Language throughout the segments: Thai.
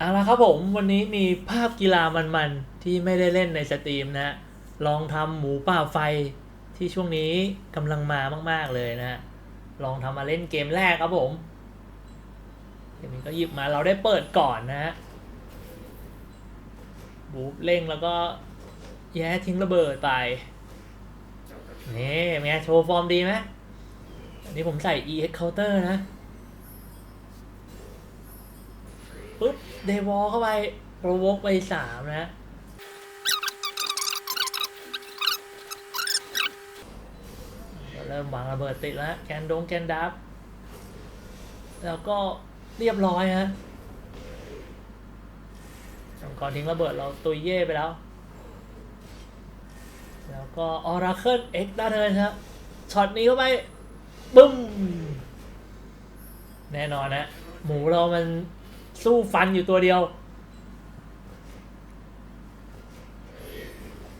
เอาละครับผมวันนี้มีภาพกีฬามันๆ ที่ไม่ได้เล่นในสตรีมนะ ลองทำหมูป่าไฟที่ช่วงนี้กำลังมามาก ๆเลยนะ ลองทำมาเล่นเกมแรกครับผมเกมนี้ก็หยิบมาเราได้เปิดก่อนนะฮะบูบเร่งแล้วก็แย่ทิ้งระเบิดไปนี่เป็นไงโชว์ฟอร์มดีไหมอันนี้ผมใส่ EX Counter นะ ปุ๊บเดวอลเข้าไปโปรโวกไปสามนะ เริ่มวางระเบิดติดแล้วแกนดงแกนดับ แล้วก็เรียบร้อยฮะก่อนทิ้งระเบิดเราตุยเย่ไปแล้ว แล้วก็ออราเคิลเอ็กซ์ได้เลยครับช็อตนี้เข้าไป บึ้ม แน่นอนนะ หมูเรามัน สู้ฟันอยู่ตัวเดียว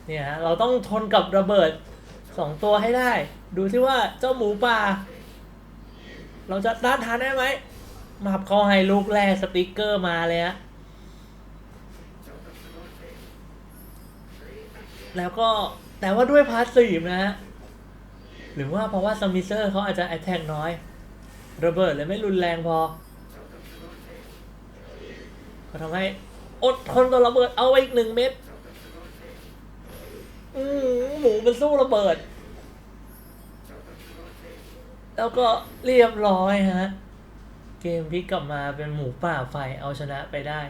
เนี่ยฮะเราต้องทนกับระเบิดสองตัวให้ได้ ดูที่ว่าเจ้าหมูป่า เราจะต้านทานได้ไหมมาบเขาให้ลูกแรกสติกเกอร์มาเลยฮะแล้วก็แต่ว่าด้วยพาสซีฟนะฮะ หรือว่าเพราะว่าซมิเซอร์เขาอาจจะแอ t แทกน้อย ระเบิดเลยไม่รุนแรงพอ ก็ทำให้อดทนต่อระเบิดเอาไว้อีกหนึ่งเม็ดอืหมูมันสู้ระเบิด แล้วก็เรียบร้อยฮะ เกมพลิกกลับมาเป็นหมูป่าไฟเอาชนะไปได้